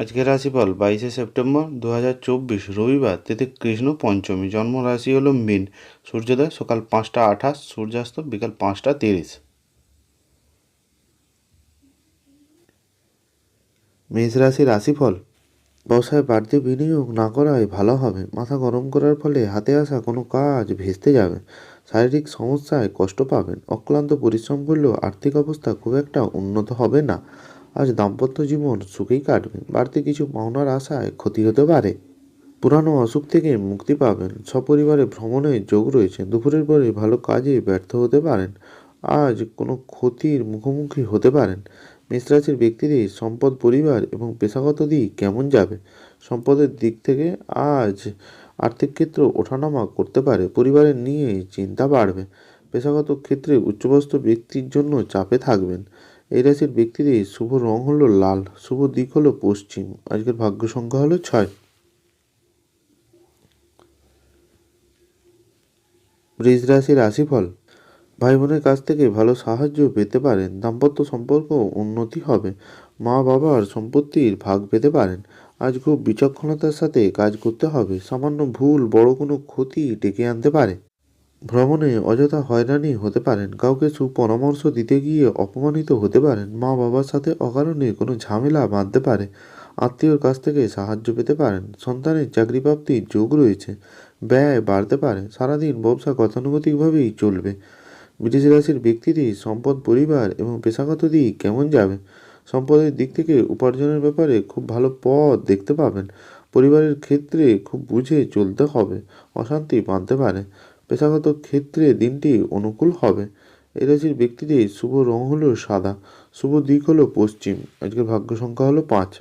আজকের রাশিফল বাইশে সেপ্টেম্বর দু হাজার চব্বিশ, রবিবার তিথি কৃষ্ণ পঞ্চমী জন্ম রাশি হলো মীন, সূর্যোদয় সকাল পাঁচটা আঠাশ, সূর্যাস্ত বিকাল পাঁচটা তিরিশ। মেষ রাশি রাশিফল ব্যবসায় বাড়তি বিনিয়োগ না করাই ভালো হবে, মাথা গরম করার ফলে হাতে আসা কোনো কাজ ভেস্তে যাবে, শারীরিক সমস্যায় কষ্ট পাবেন, অক্লান্ত পরিশ্রম করলেও আর্থিক অবস্থা খুব একটা উন্নত হবে না। আজ দাম্পত্য জীবন সুখেই কাটবে, বাড়তি কিছু পাওনার আশায় ক্ষতি হতে পারে। পুরানো অসুখ থেকে মুক্তি পাবেন, সপরিবারে ভ্রমণের যোগ রয়েছে, দুপুরের পরে ভালো কাজে ব্যর্থ হতে পারেন, আজ কোনো ক্ষতির মুখোমুখি হতে পারেন। মেষরাশির ব্যক্তিদের সম্পদ পরিবার এবং পেশাগত দিক কেমন যাবে? সম্পদের দিক থেকে আজ আর্থিক ক্ষেত্র ওঠানামা করতে পারে, পরিবারের নিয়ে চিন্তা বাড়বে, পেশাগত ক্ষেত্রে উচ্চবস্ত ব্যক্তির জন্য চাপে থাকবেন। এই রাশির ব্যক্তিদের শুভ রং হলো লাল, শুভ দিক হলো পশ্চিম। আজকের ভাগ্য সংখ্যা হলো ছয়। বৃষ রাশির রাশিফল ভাই বোনের কাছ থেকে ভালো সাহায্য পেতে পারেন, দাম্পত্য সম্পর্ক উন্নতি হবে, মা বাবার সম্পত্তির ভাগ পেতে পারেন। আজ খুব বিচক্ষণতার সাথে কাজ করতে হবে, সামান্য ভুল বড় কোনো ক্ষতি ডেকে আনতে পারে। ভ্রমণে অযথা হয়রানি হতে পারেন, কাউকে সুপরামর্শ দিতে গিয়ে অপমানিত হতে পারেন মা বাবার সাথে অকারণে কোনো ঝামেলা বাঁধতে পারে, আত্মীয়র কাছ থেকে সাহায্য পেতে পারেন, সন্তানের চাকরি প্রাপ্তির যোগ রয়েছে, ব্যয় বাড়তে পারে, সারাদিন ব্যবসা গতানুগতিকভাবেই চলবে। বৃটিশ রাশির ব্যক্তিদের সম্পদ পরিবার এবং পেশাগত দিক কেমন যাবে? সম্পদের দিক থেকে উপার্জনের ব্যাপারে খুব ভালো পথ দেখতে পাবেন, পরিবারের ক্ষেত্রে খুব বুঝে চলতে হবে, অশান্তি বাঁধতে পারে। পেশাগত ক্ষেত্রে দিনটি অনুকূল হবে। এই রাশির ব্যক্তিদের শুভ রং হলো সাদা, শুভ দিক হলো পশ্চিম। আজকের ভাগ্য সংখ্যা হলো পাঁচ।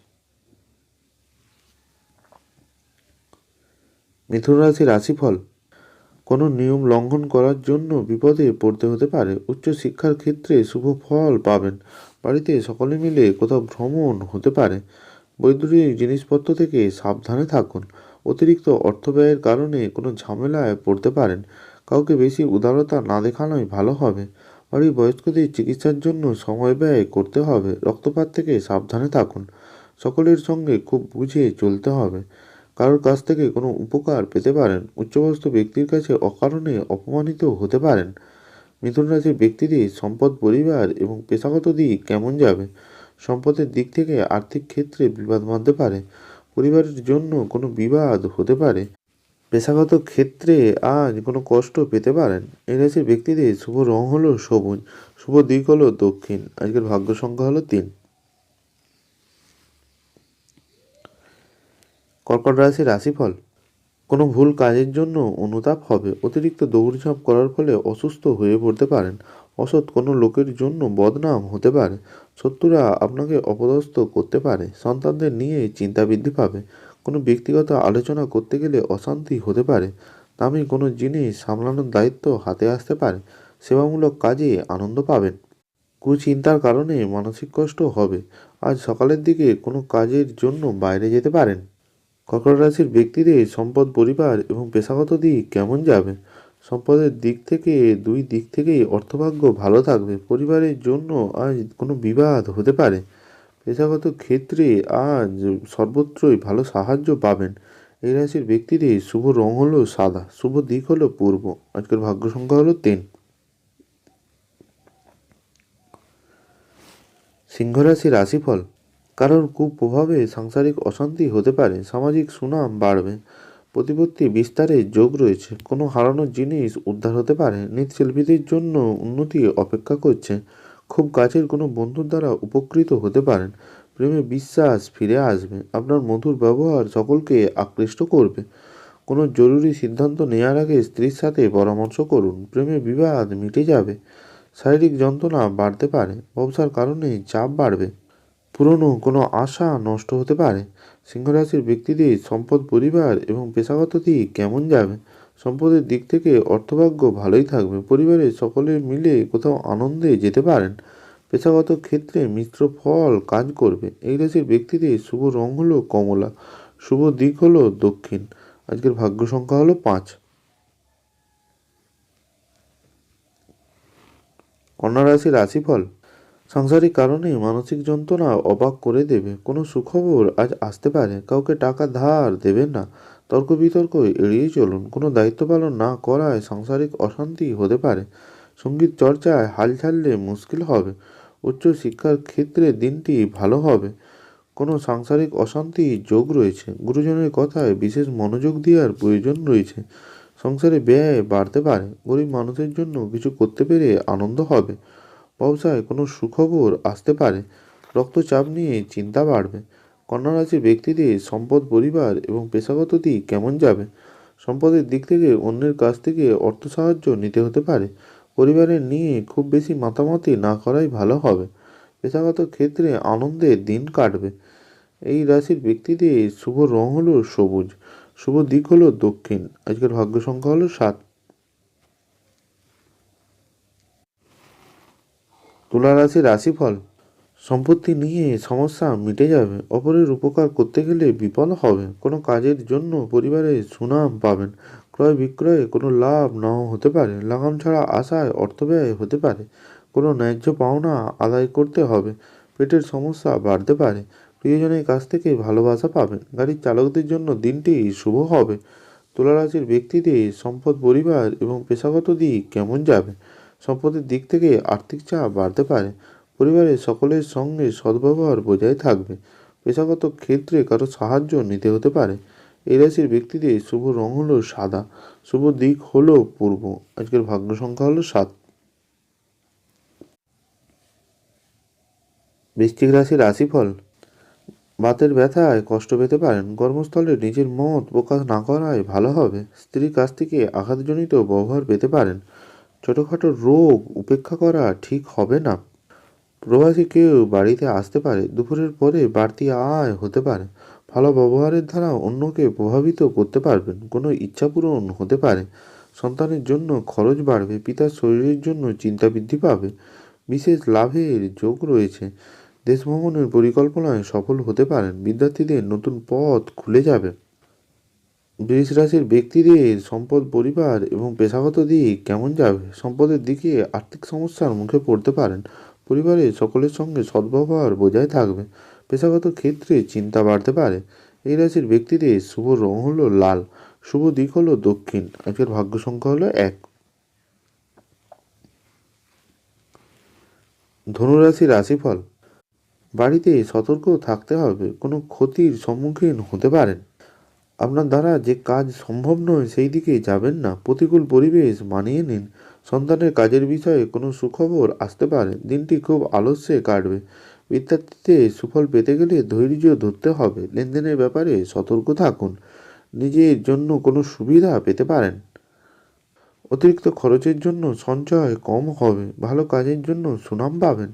মিথুন রাশি রাশিফল। কোনো নিয়ম লঙ্ঘন করার জন্য বিপদে পড়তে হতে পারে। উচ্চ শিক্ষার ক্ষেত্রে শুভ ফল পাবেন। বাড়িতে সকলে মিলে কোথাও ভ্রমণ হতে পারে। বৈদ্যুতিক জিনিসপত্র থেকে সাবধানে থাকুন। অতিরিক্ত অর্থ ব্যয়ের কারণে কোনো ঝামেলায় পড়তে পারেন। কাউকে বেশি উদারতা না দেখানোই ভালো হবে। বাড়ির বয়স্কদের চিকিৎসার জন্য সময় ব্যয় করতে হবে। রক্তপাত থেকে সাবধানে থাকুন। সকলের সঙ্গে খুব বুঝে চলতে হবে। কারোর কাছ থেকে কোনো উপকার পেতে পারেন। উচ্চবস্ত ব্যক্তির কাছে অকারণে অপমানিত হতে পারেন। মিথুন রাশির ব্যক্তিদের সম্পদ পরিবার এবং পেশাগত দিক কেমন যাবে? সম্পদের দিক থেকে আর্থিক ক্ষেত্রে বিবাদ বাঁধতে পারে। পরিবারের জন্য কোনো বিবাদ হতে পারে। পেশাগত ক্ষেত্রে আজ কোনো কষ্ট পেতে পারেন। এই রাশির ব্যক্তিদের শুভ রং হলো সবুজ, শুভ দিক হলো দক্ষিণ। আজকের ভাগ্য সংখ্যা হলো তিন। কর্কট রাশি রাশিফল। কোনো ভুল কাজের জন্য অনুতাপ হবে। অতিরিক্ত দৌড়ঝাঁপ করার ফলে অসুস্থ হয়ে পড়তে পারেন। অসৎ কোনো লোকের জন্য বদনাম হতে পারে। শত্রুরা আপনাকে অপদস্থ করতে পারে। সন্তানদের নিয়ে চিন্তা বৃদ্ধি পাবে। কোনো ব্যক্তিগত আলোচনা করতে গেলে অশান্তি হতে পারে। দামি কোনো জিনিস সামলানোর দায়িত্ব হাতে আসতে পারে। সেবামূলক কাজে আনন্দ পাবেন। কুচিন্তার কারণে মানসিক কষ্ট হবে। আজ সকালের দিকে কোনো কাজের জন্য বাইরে যেতে পারেন। কর্কট রাশির ব্যক্তিদের সম্পদ, পরিবার এবং পেশাগত দিক কেমন যাবে? সম্পদের দিক থেকে, দুই দিক থেকেই অর্থভাগ্য ভালো থাকবে। পরিবারের জন্য আজ কোনো বিবাদ হতে পারে। পেশাগত ক্ষেত্রে আজ সর্বত্রই ভালো সাহায্য পাবেন। এই রাশির ব্যক্তিদের শুভ রং হলো সাদা, শুভ দিক হলো পূর্ব। আজকের ভাগ্য সংখ্যা হলো তিন। সিংহ রাশির রাশিফল, কারোর কুপ্রভাবে সাংসারিক অশান্তি হতে পারে, সামাজিক সুনাম বাড়বে, প্রতিপত্তি বিস্তারের যোগ রয়েছে, কোনো হারানো জিনিস উদ্ধার হতে পারে, নৃত্যশিল্পীদের জন্য উন্নতি অপেক্ষা করছে খুব কাছের কোনো বন্ধুর দ্বারা উপকৃত হতে পারেন। প্রেমে বিশ্বাস ফিরে আসবে। আপনার মধুর ব্যবহার সকলকে আকৃষ্ট করবে। কোনো জরুরি সিদ্ধান্ত নেওয়ার আগে স্ত্রীর সাথে পরামর্শ করুন। প্রেমে বিবাদ মিটে যাবে। শারীরিক যন্ত্রণা বাড়তে পারে। ব্যবসার কারণে চাপ বাড়বে। পুরনো কোনো আশা নষ্ট হতে পারে। সিংহরাশির ব্যক্তিদের সম্পদ, পরিবার এবং পেশাগত দিক কেমন যাবে? সম্পদের দিক থেকে অর্থভাগ্য ভালোই থাকবে। পরিবারের সকলে মিলে কোথাও আনন্দে যেতে পারেন। পেশাগত ক্ষেত্রে মিশ্র ফল কাজ করবে। এই রাশির ব্যক্তিদের শুভ রং হলো কমলা, শুভ দিক হলো দক্ষিণ। আজকের ভাগ্য সংখ্যা হলো পাঁচ। কন্যা রাশির রাশিফল সাংসারিক কারণে মানসিক যন্ত্রণা অবাক করে দেবে। কোনো সুখবর আজ আসতে পারে, কাউকে টাকা ধার দেবেন না। তর্ক বিতর্ক এড়িয়ে চলুন, কোনো দায়িত্ব পালন না করায় সাংসারিক অশান্তি হতে পারে। সংগীত চর্চায় হাল ছাড়লে মুশকিল হবে, উচ্চ শিক্ষার ক্ষেত্রে দিনটি ভালো হবে। কোনো সাংসারিক অশান্তি যোগ রয়েছে, গুরুজনের কথায় বিশেষ মনোযোগ দেওয়ার প্রয়োজন রয়েছে। সংসারে ব্যয় বাড়তে পারে, গরিব মানুষের জন্য কিছু করতে পেরে আনন্দ হবে। ব্যবসায় কোনো সুখবর আসতে পারে। রক্তচাপ নিয়ে চিন্তা বাড়বে। কন্যা রাশির ব্যক্তিদের সম্পদ পরিবার এবং পেশাগত দিক কেমন যাবে? সম্পদের দিক থেকে অন্যের কাছ থেকে অর্থ সাহায্য নিতে হতে পারে। পরিবারের নিয়ে খুব বেশি মাতামাতি না করাই ভালো হবে। পেশাগত ক্ষেত্রে আনন্দের দিন কাটবে। এই রাশির ব্যক্তিদের শুভ রং হলো সবুজ, শুভ দিক হলো দক্ষিণ। আজকের ভাগ্য সংখ্যা হলো সাত। তুলা রাশির রাশিফল। সম্পত্তি নিয়ে সমস্যা মিটে যাবে। অপরের উপকার করতে গেলে বিপদ হবে। কোনো কাজের জন্য পরিবারে সুনাম পাবেন। ক্রয় বিক্রয়ে কোনো লাভ নাও হতে পারে। লাগাম ছাড়া আশায় অর্থ ব্যয় হতে পারে। কোনো ন্যায্য পাওনা আদায় করতে হবে। পেটের সমস্যা বাড়তে পারে। প্রিয়জনের কাছ থেকে ভালোবাসা পাবেন। গাড়ির চালকদের জন্য দিনটি শুভ হবে। তুলা রাশির ব্যক্তিদের সম্পদ, পরিবার এবং পেশাগত দিক কেমন যাবে? সম্পদের দিক থেকে আর্থিক চাপ বাড়তে পারে। পরিবারের সকলের সঙ্গে সদ্ব্যবহার বজায় থাকবে। পেশাগত ক্ষেত্রে কারও সাহায্য নিতে হতে পারে। এই রাশির ব্যক্তিদের শুভ রং হলো সাদা, শুভ দিক হলো পূর্ব। আজকের ভাগ্য সংখ্যা হলো সাত। বৃশ্চিক রাশির রাশিফল। বাতের ব্যথায় কষ্ট পেতে পারেন। কর্মস্থলে নিজের মত প্রকাশ না করাই ভালো হবে। স্ত্রীর কাছ থেকে আঘাতজনিত ব্যবহার পেতে পারেন। ছোটোখাটো রোগ উপেক্ষা করা ঠিক হবে না। প্রবাসী কেউ বাড়িতে আসতে পারে, দুপুরের পরে বাড়তি আয় হতে পারে। ভালো ব্যবহারের দ্বারা অন্যকে প্রভাবিত করতে পারবেন, কোনো ইচ্ছা পূরণ হতে পারে। সন্তানের জন্য খরচ বাড়বে, পিতার শরীরের জন্য চিন্তা বৃদ্ধি পাবে। বিশেষ লাভের যোগ রয়েছে। দেশ ভ্রমণের পরিকল্পনায় সফল হতে পারেন, বিদ্যার্থীদের নতুন পথ খুলে যাবে। বৃষ রাশির ব্যক্তিদের সম্পদ, পরিবার এবং পেশাগত দিক কেমন যাবে? সম্পদের দিকে আর্থিক সমস্যার মুখে পড়তে পারেন। পরিবারের সকলের সঙ্গে সদ্ব্যবহার বজায় থাকবে। পেশাগত ক্ষেত্রে চিন্তা বাড়তে পারে। এই রাশির ব্যক্তিদের শুভ রং হলো লাল, শুভ দিক হলো দক্ষিণ আজকের ভাগ্য সংখ্যা হলো এক। ধনুরাশির রাশিফল, বাড়িতে সতর্ক থাকতে হবে, কোনো ক্ষতির সম্মুখীন হতে পারেন। আপনার দ্বারা যে কাজ সম্ভব নয়, সেই দিকে যাবেন না। প্রতিকূল পরিবেশ মানিয়ে নিন। সন্তানের কাজের বিষয়ে কোনো সুখবর আসতে পারে। দিনটি খুব আলস্যে কাটবে। বিদ্যার্থীতে সুফল পেতে গেলে ধৈর্য ধরতে হবে। লেনদেনের ব্যাপারে সতর্ক থাকুন। নিজের জন্য কোনো সুবিধা পেতে পারেন। অতিরিক্ত খরচের জন্য সঞ্চয় কম হবে। ভালো কাজের জন্য সুনাম পাবেন।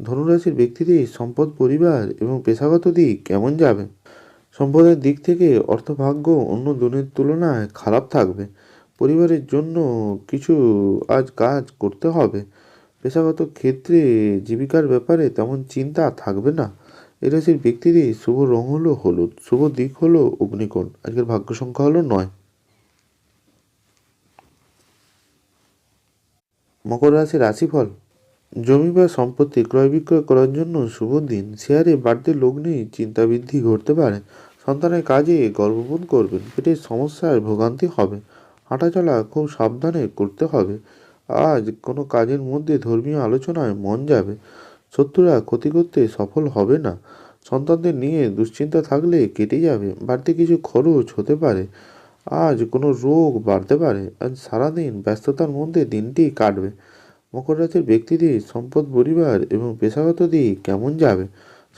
ধনুরাশির ব্যক্তিদের সম্পদ, পরিবার এবং পেশাগত দিক কেমন যাবে? সম্পদের দিক থেকে অর্থভাগ্য অন্য দিনের তুলনায় খারাপ থাকবে। পরিবারের জন্য কিছু আজ কাজ করতে হবে। পেশাগত ক্ষেত্রে জীবিকার ব্যাপারে তেমন চিন্তা থাকবে না। এই রাশির শুভ রং হলো হলুদ, শুভ দিক হলো অগ্নিকোণ। আজকের ভাগ্য সংখ্যা হলো নয়। মকর রাশির রাশিফল জমি বা সম্পত্তি ক্রয় বিক্রয় করার জন্য শুভ দিন। শেয়ারে বাড়তে লগ্নে চিন্তা বৃদ্ধি ঘটতে পারে। সন্তানের কাজে গর্ববোধ করবেন, পেটের সমস্যার ভোগান্তি হবে। হাঁটাচলা খুব সাবধানে করতে হবে। আজ কোনো কাজের মধ্যে ধর্মীয় আলোচনায় মন যাবে। শত্রুরা ক্ষতি করতে সফল হবে না। সন্তানদের নিয়ে দুশ্চিন্তা থাকলে কেটে যাবে। বাড়তি কিছু খরচ হতে পারে। আজ কোনো রোগ বাড়তে পারে। আজ সারাদিন ব্যস্ততার মধ্যে দিনটি কাটবে। মকর রাশির ব্যক্তিদের সম্পদ পরিবার এবং পেশাগত দিক কেমন যাবে?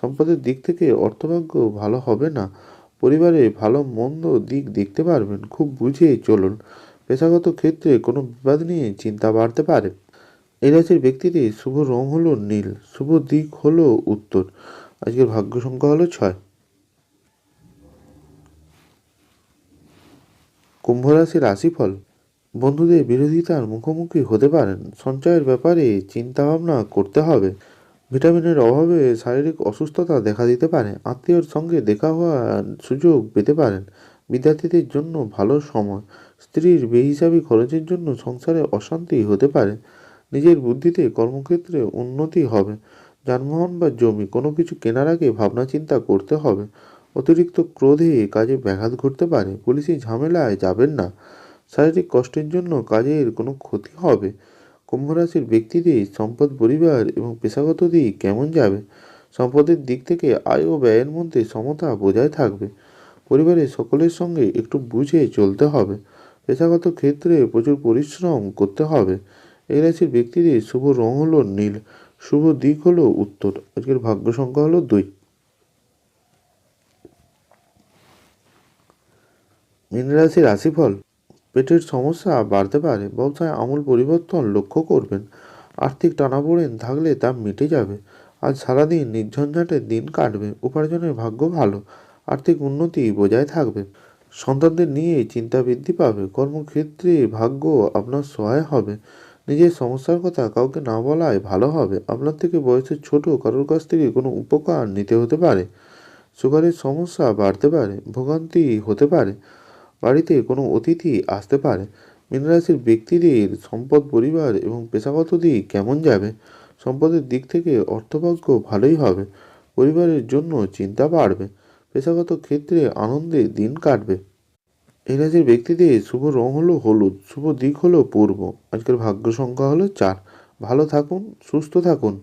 সম্পদের দিক থেকে অর্থভাগ্য ভালো হবে না। পরিবারে ভালো মন্দ দিক দেখতে পারবেন, খুব বুঝে চলুন। পেশাগত ক্ষেত্রে কোনো বিবাদ নিয়ে চিন্তা বাড়তে পারে। এই রাশির ব্যক্তিদের শুভ রং হলো নীল, শুভ দিক হলো উত্তর। আজকের ভাগ্য সংখ্যা হলো ছয়। কুম্ভ রাশির রাশিফল বন্ধুদের বিরোধিতার মুখোমুখি হতে পারেন। সঞ্চয়ের ব্যাপারে চিন্তাভাবনা করতে হবে। ভিটামিনের অভাবে শারীরিক অসুস্থতা দেখা দিতে পারে। আত্মীয়র সঙ্গে দেখা হওয়ার সুযোগ পেতে পারেন। বিদ্যার্থীদের জন্য ভালো সময়। স্ত্রীর বেহিসাবি খরচের জন্য সংসারে অশান্তি হতে পারে। নিজের বুদ্ধিতে কর্মক্ষেত্রে উন্নতি হবে। যানবাহন বা জমি কোনো কিছু কেনার আগে ভাবনা চিন্তা করতে হবে। অতিরিক্ত ক্রোধে কাজে ব্যাঘাত ঘটতে পারে। পুলিশি ঝামেলায় যাবেন না। শারীরিক কষ্টের জন্য কাজের কোনো ক্ষতি হবে। কুম্ভ রাশির ব্যক্তিদের সম্পদ পরিবার এবং পেশাগত দিক কেমন যাবে? সম্পদের দিক থেকে আয় ও ব্যয়ের মধ্যে সমতা বজায় থাকবে। পরিবারের সকলের সঙ্গে একটু বুঝে চলতে হবে। পেশাগত ক্ষেত্রে প্রচুর পরিশ্রম করতে হবে। এই রাশির ব্যক্তিদের শুভ রং হলো নীল, শুভ দিক হলো উত্তর। আজকের ভাগ্য সংখ্যা হলো দুই। মীন রাশির রাশিফল পেটের সমস্যা বাড়তে পারে ব্যবসায় আমূল পরিবর্তন লক্ষ্য করবেন। আর্থিক টানাপোড়েন থাকলে তা মিটে যাবে। আজ সারাদিন নির্ঝঞ্ঝাটে দিন কাটবে, উপার্জনের ভাগ্য ভালো, আর্থিক উন্নতি বজায় থাকবে। সন্তানদের নিয়ে চিন্তা বৃদ্ধি পাবে, কর্মক্ষেত্রে ভাগ্য আপনার সহায় হবে। নিজের সমস্যার কথা কাউকে না বলাই ভালো হবে। আপনার থেকে বয়সের ছোট কারোর কাছ থেকে কোনো উপকার নিতে হতে পারে। সুগারের সমস্যা বাড়তে পারে, ভোগান্তি হতে পারে। বাড়িতে কোনো অতিথি আসতে পারে। মীনরাশির ব্যক্তিদের সম্পদ পরিবার এবং পেশাগত দিক কেমন যাবে? সম্পদের দিক থেকে অর্থভাগ্য ভালোই হবে। পরিবারের জন্য চিন্তা বাড়বে। পেশাগত ক্ষেত্রে আনন্দে দিন কাটবে। এই রাশির ব্যক্তিদের শুভ রং হলো হলুদ, শুভ দিক হলো পূর্ব। আজকের ভাগ্য সংখ্যা হলো চার। ভালো থাকুন, সুস্থ থাকুন।